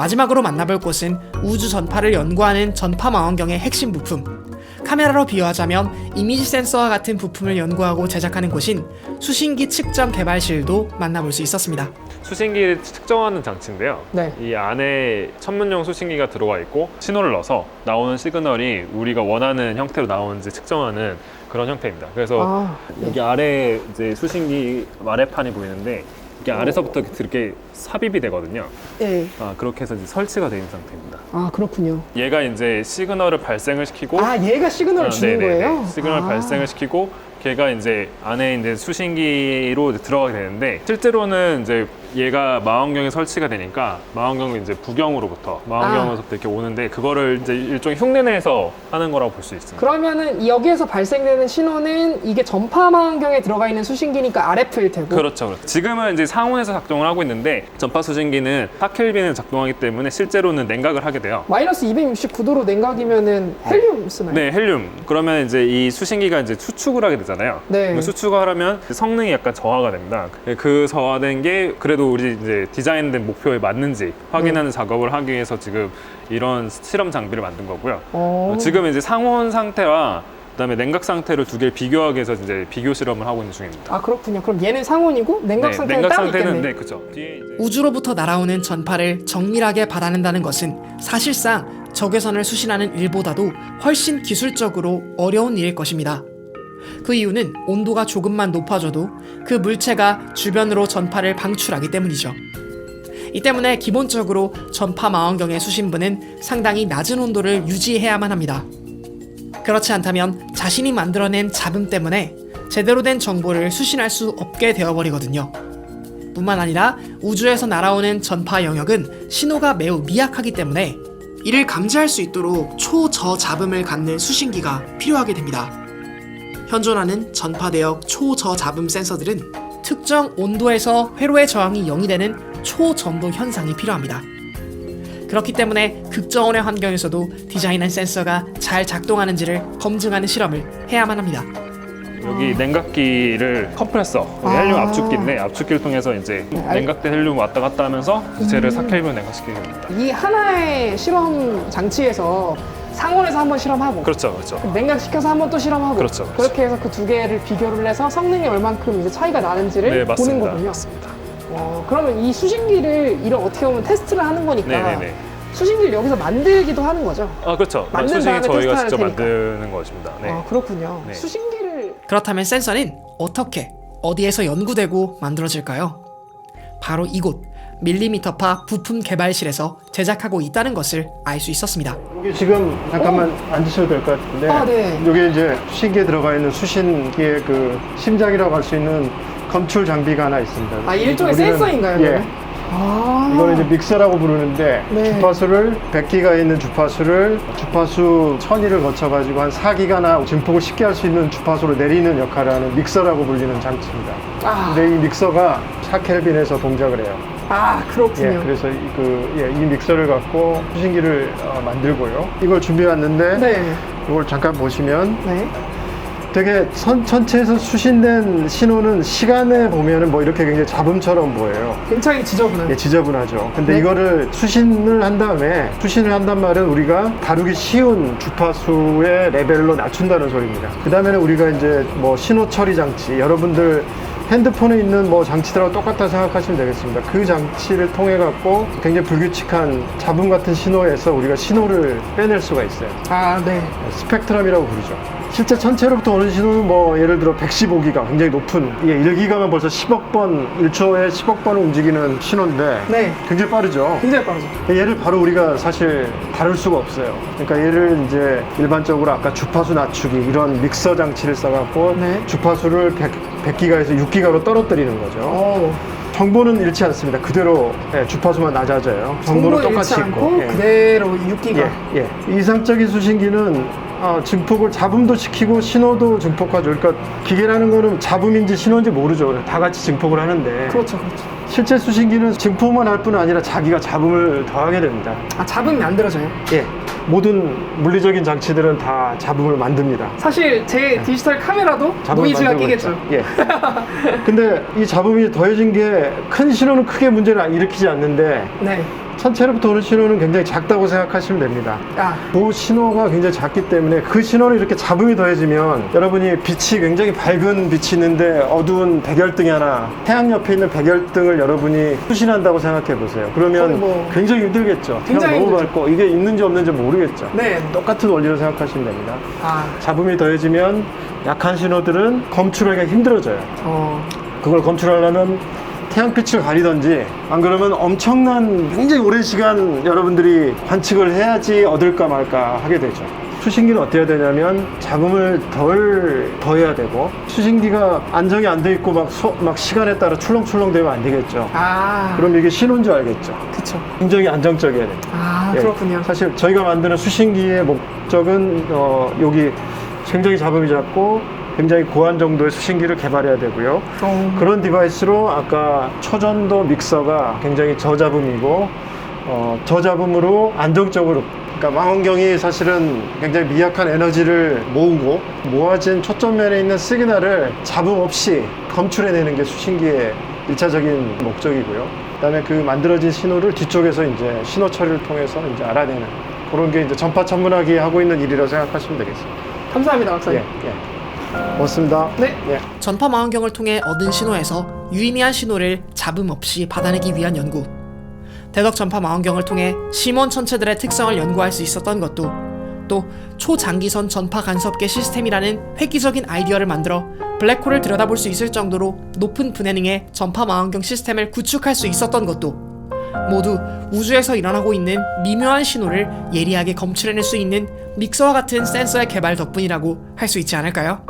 마지막으로 만나볼 곳은 우주 전파를 연구하는 전파 망원경의 핵심 부품. 카메라로 비유하자면 이미지 센서와 같은 부품을 연구하고 제작하는 곳인 수신기 측정 개발실도 만나볼 수 있었습니다. 수신기를 측정하는 장치인데요. 네. 이 안에 천문용 수신기가 들어가 있고 신호를 넣어서 나오는 시그널이 우리가 원하는 형태로 나오는지 측정하는 그런 형태입니다. 그래서 아, 여기 아래 이제 수신기 아래판이 보이는데 이게 아래서부터 이렇게 삽입이 되거든요. 예. 아, 그렇게 해서 이제 설치가 있는 상태입니다. 아 그렇군요. 얘가 이제 시그널을 발생을 시키고 아 얘가 시그널을 아, 주는 네네네. 거예요? 시그널 아. 발생을 시키고 걔가 이제 안에 이제 수신기로 이제 들어가게 되는데 실제로는 이제 얘가 망원경에 설치가 되니까 망원경은 이제 부경으로부터 망원경에서부터 이렇게 오는데 그거를 이제 일종의 흉내내서 하는 거라고 볼 수 있습니다. 그러면은 여기에서 발생되는 신호는 이게 전파 망원경에 들어가 있는 수신기니까 RF일 테고 그렇죠, 그렇죠. 지금은 이제 상온에서 작동을 하고 있는데 전파 수신기는 4켈빈을 작동하기 때문에 실제로는 냉각을 하게 돼요. 마이너스 269도로 냉각이면은 헬륨 쓰나요? 네, 헬륨. 그러면 이제 이 수신기가 이제 수축을 하게 되잖아요. 네. 그 수축을 하면 성능이 약간 저하가 됩니다. 그 저하된 게 그래도 우리 이제 디자인된 목표에 맞는지 확인하는 작업을 하기 위해서 지금 이런 실험 장비를 만든 거고요. 어. 지금 이제 상온 상태와 그다음에 냉각 상태를 두 개를 비교하기 위해서 이제 비교 실험을 하고 있는 중입니다. 아 그렇군요. 그럼 얘는 상온이고 냉각 상태는 따로 있겠네. 네, 그렇죠. 뒤에 이제 우주로부터 날아오는 전파를 정밀하게 받아낸다는 것은 사실상 적외선을 수신하는 일보다도 훨씬 기술적으로 어려운 일일 것입니다. 그 이유는 온도가 조금만 높아져도 그 물체가 주변으로 전파를 방출하기 때문이죠. 이 때문에 기본적으로 전파 망원경의 수신부는 상당히 낮은 온도를 유지해야만 합니다. 그렇지 않다면 자신이 만들어낸 잡음 때문에 제대로 된 정보를 수신할 수 없게 되어버리거든요. 뿐만 아니라 우주에서 날아오는 전파 영역은 신호가 매우 미약하기 때문에 이를 감지할 수 있도록 초저잡음을 갖는 수신기가 필요하게 됩니다. 현존하는 전파 대역 초저잡음 센서들은 특정 온도에서 회로의 저항이 0이 되는 초전도 현상이 필요합니다. 그렇기 때문에 극저온의 환경에서도 디자인한 센서가 잘 작동하는지를 검증하는 실험을 해야만 합니다. 여기 냉각기를 컴프레서 헬륨 아. 압축기인데 압축기를 통해서 이제 알- 냉각된 헬륨 왔다 갔다 하면서 쟤를 4켈빈 냉각시키게 됩니다. 이 하나의 실험 장치에서 상온에서 한번 실험하고 그렇죠, 그렇죠. 냉각시켜서 한번 또 실험하고 그렇죠, 그렇죠. 렇게 해서 그 두 개를 비교를 해서 성능이 얼만큼 이제 차이가 나는지를 네, 보는 맞습니다. 거군요. 맞습니다. 와, 그러면 이 수신기를 이런 어떻게 보면 테스트를 하는 거니까 네 네 네. 수신기를 여기서 만들기도 하는 거죠. 아 그렇죠. 만든 수신기 다음에 저희가 테스트할 직접 테니까. 만드는 것입니다. 네. 아 그렇군요. 네. 수신기를 그렇다면 센서는 어떻게, 어디에서 연구되고 만들어질까요? 바로 이곳, 밀리미터파 부품 개발실에서 제작하고 있다는 것을 알 수 있었습니다. 여기 지금 잠깐만 앉으셔도 될 것 같은데 아, 네. 여기 이제 수신기에 들어가 있는 수신기의 그 심장이라고 할 수 있는 검출 장비가 하나 있습니다. 아 일종의 우리는- 센서인가요? 예. 그러면? 아 이거는 이제 믹서라고 부르는데 네. 주파수를 100기가 있는 주파수를 주파수 천위를 거쳐가지고 한 4기가나 증폭을 쉽게 할 수 있는 주파수로 내리는 역할을 하는 믹서라고 불리는 장치입니다. 아. 근데 이 믹서가 4켈빈에서 동작을 해요. 아 예, 그렇군요. 그래서 이, 그, 예, 이 믹서를 갖고 수신기를 어, 만들고요. 이걸 준비해 왔는데 네. 이걸 잠깐 보시면 네. 되게 선, 전체에서 수신된 신호는 시간에 보면은 뭐 이렇게 굉장히 잡음처럼 보여요. 굉장히 지저분한. 예, 지저분하죠. 근데 네. 이거를 수신을 한 다음에 수신을 한단 말은 우리가 다루기 쉬운 주파수의 레벨로 낮춘다는 소리입니다. 그 다음에는 우리가 이제 뭐 신호 처리 장치, 여러분들 핸드폰에 있는 뭐 장치들하고 똑같다 생각하시면 되겠습니다. 그 장치를 통해 갖고 굉장히 불규칙한 잡음 같은 신호에서 우리가 신호를 빼낼 수가 있어요. 아 네. 스펙트럼이라고 부르죠. 실제 전체로부터 오는 신호는 뭐 예를 들어 115기가 굉장히 높은 예, 1기가면 벌써 10억 번 1초에 10억 번을 움직이는 신호인데 네. 굉장히 빠르죠. 굉장히 빠르죠. 얘를 바로 우리가 사실 다룰 수가 없어요. 그러니까 얘를 이제 일반적으로 아까 주파수 낮추기 이런 믹서 장치를 써갖고 네. 주파수를 100, 100기가에서 6기가로 떨어뜨리는 거죠. 어. 정보는 잃지 않습니다. 그대로 예, 주파수만 낮아져요. 정보는 정보 똑같이 잃지 있고. 않고 예. 그대로 6기가. 예, 예. 이상적인 수신기는 어, 증폭을 잡음도 시키고 신호도 증폭하죠. 그러니까 기계라는 거는 잡음인지 신호인지 모르죠. 다 같이 증폭을 하는데 그렇죠, 그렇죠. 실제 수신기는 증폭만 할 뿐 아니라 자기가 잡음을 더하게 됩니다. 아 잡음이 만들어져요. 예. 모든 물리적인 장치들은 다 잡음을 만듭니다. 사실 제 디지털 카메라도 잡음을 노이즈가 만들고 끼겠죠. 예. 근데 이 잡음이 더해진 게 큰 신호는 크게 문제를 일으키지 않는데 네. 천체로부터 오는 신호는 굉장히 작다고 생각하시면 됩니다. 아, 그 신호가 굉장히 작기 때문에 그 신호를 이렇게 잡음이 더해지면 여러분이 빛이 굉장히 밝은 빛이 있는데 어두운 백열등이 하나 태양 옆에 있는 백열등을 여러분이 수신한다고 생각해 보세요. 그러면 뭐 굉장히 힘들겠죠. 굉장히 너무 힘들죠. 밝고 이게 있는지 없는지 모르겠죠. 네. 똑같은 원리로 생각하시면 됩니다. 아, 잡음이 더해지면 약한 신호들은 검출하기가 힘들어져요. 어, 그걸 검출하려면 태양빛을 가리던지 안 그러면 엄청난 굉장히 오랜 시간 여러분들이 관측을 해야지 얻을까 말까 하게 되죠. 수신기는 어떻게 해야 되냐면 잡음을 덜 더해야 되고 수신기가 안정이 안 돼 있고 막, 소- 막 시간에 따라 출렁출렁 되면 안 되겠죠. 아, 그럼 이게 신호인 줄 알겠죠. 그쵸. 굉장히 안정적이어야 됩니다. 아, 예. 그렇군요. 사실 저희가 만드는 수신기의 목적은 어, 여기 굉장히 잡음이 작고 굉장히 고한 정도의 수신기를 개발해야 되고요. 어, 그런 디바이스로 아까 초전도 믹서가 굉장히 저잡음이고 어, 저잡음으로 안정적으로 그러니까 망원경이 사실은 굉장히 미약한 에너지를 모으고 모아진 초점면에 있는 시그널을 잡음 없이 검출해내는 게 수신기의 일차적인 목적이고요. 그다음에 그 만들어진 신호를 뒤쪽에서 이제 신호 처리를 통해서 이제 알아내는 그런 게 이제 전파 천문학이 하고 있는 일이라고 생각하시면 되겠습니다. 감사합니다, 예, 박사님. 예. 고맙습니다. 네. 예. 전파 망원경을 통해 얻은 신호에서 유의미한 신호를 잡음 없이 받아내기 위한 연구. 대덕 전파 망원경을 통해 심원 천체들의 특성을 연구할 수 있었던 것도 또 초장기선 전파 간섭계 시스템이라는 획기적인 아이디어를 만들어 블랙홀을 들여다볼 수 있을 정도로 높은 분해능의 전파 망원경 시스템을 구축할 수 있었던 것도 모두 우주에서 일어나고 있는 미묘한 신호를 예리하게 검출해낼 수 있는 믹서와 같은 센서의 개발 덕분이라고 할 수 있지 않을까요?